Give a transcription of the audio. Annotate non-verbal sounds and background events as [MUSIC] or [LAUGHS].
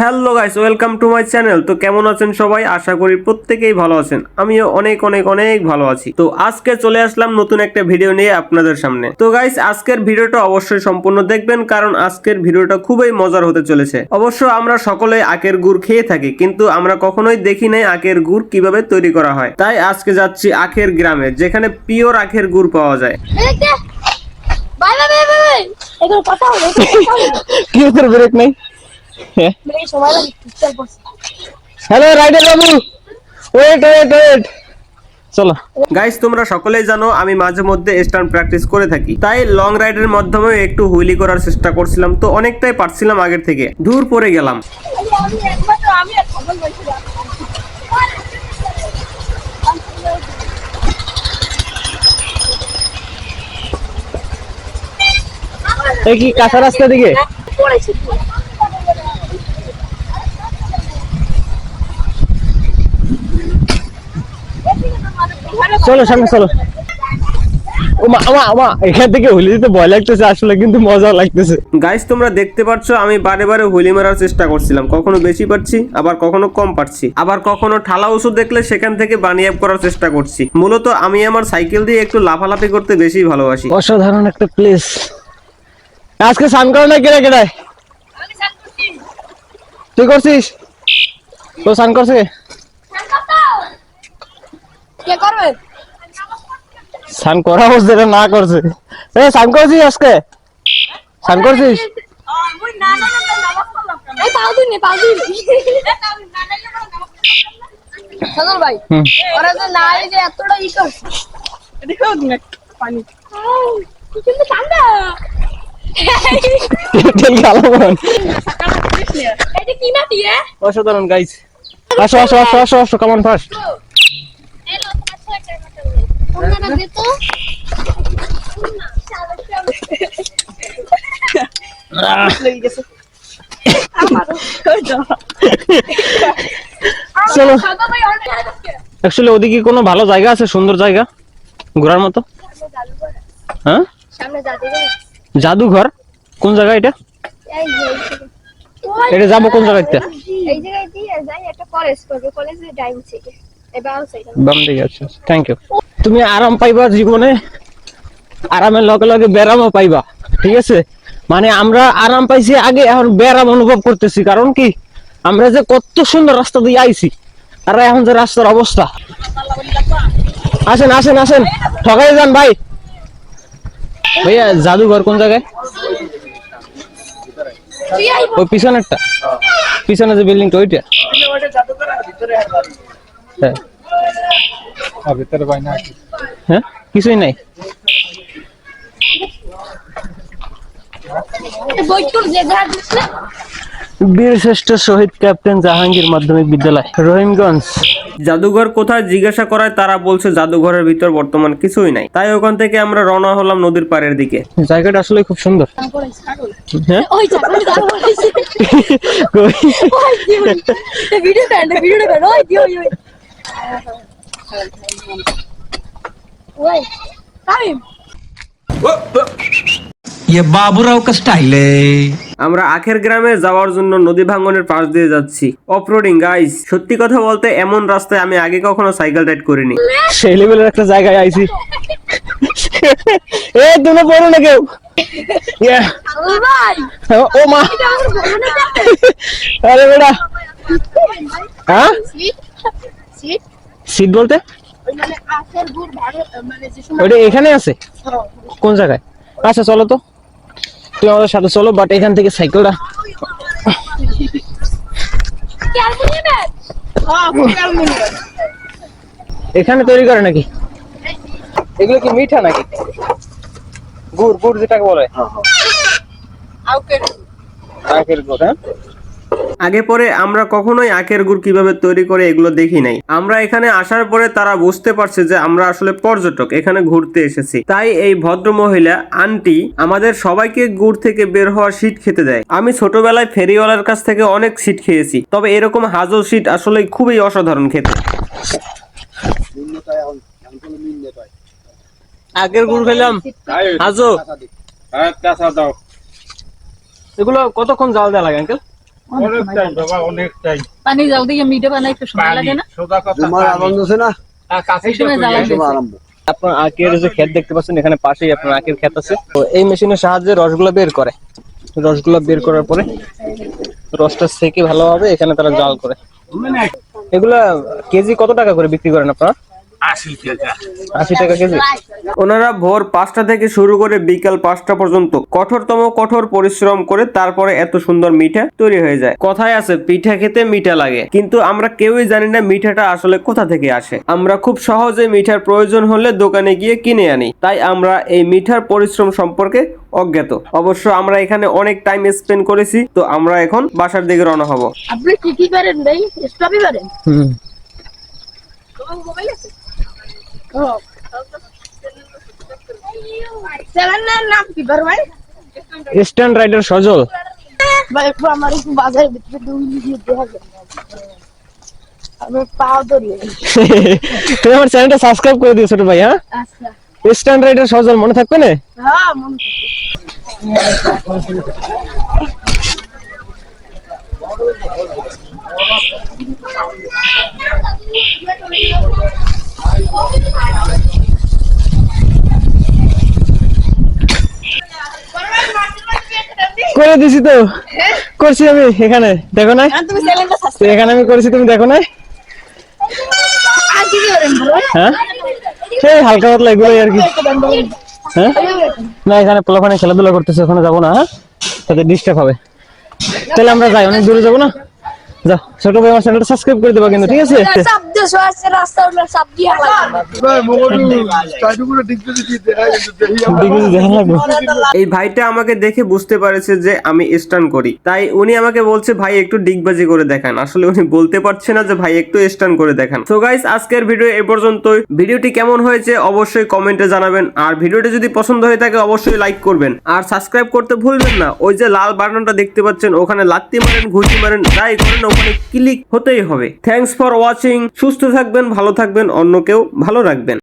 Hello guys welcome to my channel তো কেমন আছেন সবাই? আশা করি প্রত্যেকেই ভালো আছেন। আমিও অনেক অনেক অনেক ভালো আছি। তো আজকে চলে আসলাম নতুন একটা ভিডিও নিয়ে আপনাদের সামনে। তো গাইস আজকের ভিডিওটা অবশ্যই সম্পূর্ণ দেখবেন কারণ আজকের ভিডিওটা খুবই মজার হতে চলেছে। অবশ্য আমরা সকলে আখের গুড় খেয়ে থাকি কিন্তু আমরা কখনোই দেখি নাই আখের গুড় কীভাবে তৈরি করা হয়। তাই আজকে যাচ্ছি আখের গ্রামে যেখানে পিওর আখের গুড় পাওয়া যায়। এগুলো কথা হলো [LAUGHS] কি তোর ব্রেক নাই? সময় লাগে চল বস হ্যালো রাইডার বাবু। ওয়েট ওয়েট ওয়েট চলো। গাইস তোমরা সকলেই জানো আমি মাঝে মধ্যে স্টান্ট প্র্যাকটিস করে থাকি। তাই লং রাইডের মাধ্যমে একটু হুইলি করার চেষ্টা করছিলাম তো অনেকটাই পারছিলাম আগের থেকে। দূর পরে গেলাম। আমি একমাত্র আমি আর খবর বলছি এই কি কাঁচা রাস্তা দিকে? চলো সামনে চলো। ওমা আমা আমা এখান থেকে হুলি দিতে ভয় লাগতেছে আসলে কিন্তু মজা লাগতেছে। গাইস তোমরা দেখতে পাচ্ছ আমি বারে বারে মারার চেষ্টা করছিলাম। কখনো বেশি পারছি আবার কখনো কম পারছি। আবার কখনো ঠালা ওষুধ দেখলে সেখান থেকে বানিয়ে করার চেষ্টা করছি। মূলত আমি আমার সাইকেল দিয়ে একটু লাফালাফি করতে বেশি ভালোবাসি। অসাধারণ একটা প্লেস আজকে স্নান করো না কেটে আমি তুই করছিস? তো স্নান করছে কে? করবে? স্নান করা হচ্ছে না করছে। এ স্নান করছিস আজকে? স্নান করছিস? ভাই ওরা যে না যে এতটা ই করছে। দেখো পানি। কিন্তু ঠান্ডা। তেল খালো বোন। এটা কি মাটি এ অসাধারণ গাইস আসো আসো আসো আসো আসো কামন ফার্স্ট [LAUGHS] চলো। অ্যাকচুয়ালি ওদিকে কোনো ভালো জায়গা আছে সুন্দর জায়গা? ঘোরার মতো? হ্যাঁ? সামনে জাদুঘর? কোন জায়গা এটা? এটা যাব কোন জায়গাতে? এই জায়গায় দিয়ে যাই একটা কলেজ করবে। কলেজের টাইম থেকে বাম দিকে আছে থ্যাংক ইউ তুমি আরাম পাইবা জীবনে। আরামের লগে লগে ব্যারামও পাইবা ঠিক আছে? মানে আমরা আরাম পাইছি আগে এখন ব্যারাম অনুভব করতেছি। কারণ কি? আমরা যে কত সুন্দর রাস্তা দিয়ে আইছি আর এখন যে রাস্তার অবস্থা। আসেন আসেন আসেন। ঠকাই যান ভাই। ভাইয়া জাদুঘর কোন জায়গায়? ওই পিছনেরটা। পিছনে যে বিল্ডিংটা ওইটা? হ্যাঁ। হ্যাঁ? কিছুই নাই? বীরশ্রেষ্ঠ শহীদ ক্যাপ্টেন জাহাঙ্গীর মাধ্যমিক বিদ্যালয় রহিমগঞ্জ। জাদুঘর কোথায় জিজ্ঞাসা করায় তারা বলছে জাদুঘরের ভিতর বর্তমান কিছুই নাই তাই ওখান থেকে আমরা রওনা হলাম নদীর পাড়ের দিকে জায়গাটা আসলে খুব সুন্দর হ্যাঁ ওই জায়গা দাঁড় বলেছে ওই দিও এই ভিডিও কাট ভিডিও কাট ওই দিও ওই ওই টাইম ये बाबूराव का स्टाइल है আমরা আখের গ্রামে যাওয়ার জন্য নদী ভাঙ্গনের পাশ দিয়ে যাচ্ছি। অফরোডিং গাইস সত্যি কথা বলতে, এমন রাস্তায় আমি আগে কখনো সাইকেল রাইড করিনি। সেই লেভেলের একটা জায়গায় আইছি। এ তুমি পড়ো না কেউ। ও মা। আরে হ্যাঁ? সিট বলতে? এখানে আছে। কোন জায়গায়? আচ্ছা চলো তো। তুমি আমাদের সাথে চলো বাট এখান থেকে সাইকেলটা এখানে তৈরি করে নাকি? এগুলো কি মিঠা নাকি? গুড় গুড় যেটাকে বলে। আউকের গুড় হ্যাঁ? আগে পরে আমরা কখনোই আখের গুড় কীভাবে তৈরি করে এগুলো দেখি নাই। আমরা এখানে আসার পরে তারা বুঝতে পারছে যে আমরা আসলে পর্যটক এখানে ঘুরতে এসেছি। তাই এই ভদ্র মহিলা আন্টি আমাদের সবাইকে গুড় থেকে বের হওয়া শীত খেতে দেয়। আমি ছোটবেলায় ফেরিওয়ালার কাছ থেকে অনেক শীত খেয়েছি তবে এরকম হাজল শীত আসলে খুবই অসাধারণ খেতে। আগের গুড় খেলাম। হাজো হ্যাঁ কাঁচা দাও। এগুলো কতক্ষণ জাল দেওয়া লাগে আঙ্কেল? অনেক টাইম বাবা অনেক টাইম। পানি জাল দিয়ে মিঠে বানাই একটু সময় লাগে না? সোজা কথা তোমার আনন্দ আছে না? এই সময় জ্বালা আরম্ভ আপনার আখের যে ক্ষেত দেখতে পাচ্ছেন এখানে পাশেই আপনার আখের ক্ষেত আছে। তো এই মেশিনের সাহায্যে রসগুলো বের করে। রসগুলো বের করার পরে রসটা সেকে ভালোভাবে এখানে তারা জাল করে। এগুলা কেজি কত টাকা করে বিক্রি করেন আপনারা? আশি টাকা। আশি টাকা কেজি? ওনারা ভোর পাঁচটা থেকে শুরু করে বিকাল পাঁচটা পর্যন্ত কঠোরতম কঠোর পরিশ্রম করে তারপরে এত সুন্দর মিঠা তৈরি হয়ে যায়। কথায় আছে পিঠা খেতে মিঠা লাগে। কিন্তু আমরা কেউই জানি না মিঠাটা আসলে কোথা থেকে আসে। আমরা খুব সহজে মিঠার প্রয়োজন হলে দোকানে গিয়ে কিনে আনি। তাই আমরা এই মিঠার পরিশ্রম সম্পর্কে অজ্ঞাত। অবশ্য আমরা এখানে অনেক টাইম স্পেন্ড করেছি তো আমরা এখন বাসার দিকে রওনা হব। আপনি কি কি পারেন ভাই? স্টপই পারেন হুম। মোবাইল আছে? চ্যানেলের নাম রাইডার সজল ভাই একটু আমার একটু বাজারে ভিতরে দুই দিয়ে ভাই হ্যাঁ? আচ্ছা স্ট্যান্ড সজল মনে থাকবে না? হ্যাঁ করে দিছি তো। করছি আমি এখানে দেখো না এখানে আমি করেছি তুমি দেখো না হ্যাঁ? সেই হালকা পাতলা এগুলোই আর কি। হ্যাঁ? না এখানে পোলাপানে খেলাধুলা করতেছে ওখানে যাব না হ্যাঁ? তাতে ডিস্টার্ব হবে। তাহলে আমরা যাই অনেক দূরে যাব না? যাও ছোট ভাই আমার চ্যানেলটা সাবস্ক্রাইব করে দেবা কিন্তু ঠিক আছে? সব দেশ রাস্তা উল্টা সব দিয়ে এই ভাইটা আমাকে দেখে বুঝতে পারেছে যে আমি স্টান করি। তাই উনি আমাকে বলছে ভাই একটু ডিগবাজি করে দেখান। আসলে উনি বলতে পারছে না যে ভাই একটু স্টান করে দেখান। তো গাইস আজকের ভিডিও এই পর্যন্তই। ভিডিওটি কেমন হয়েছে অবশ্যই কমেন্টে জানাবেন। আর ভিডিওটি যদি পছন্দ হয়ে থাকে অবশ্যই লাইক করবেন। আর সাবস্ক্রাইব করতে ভুলবেন না। ওই যে লাল বাটনটা দেখতে পাচ্ছেন ওখানে লাত্তি মারেন ঘুষি মারেন যাই করেন ওখানে ক্লিক হতেই হবে। থ্যাঙ্কস ফর ওয়াচিং সুস্থ থাকবেন ভালো থাকবেন অন্যকেও ভালো রাখবেন।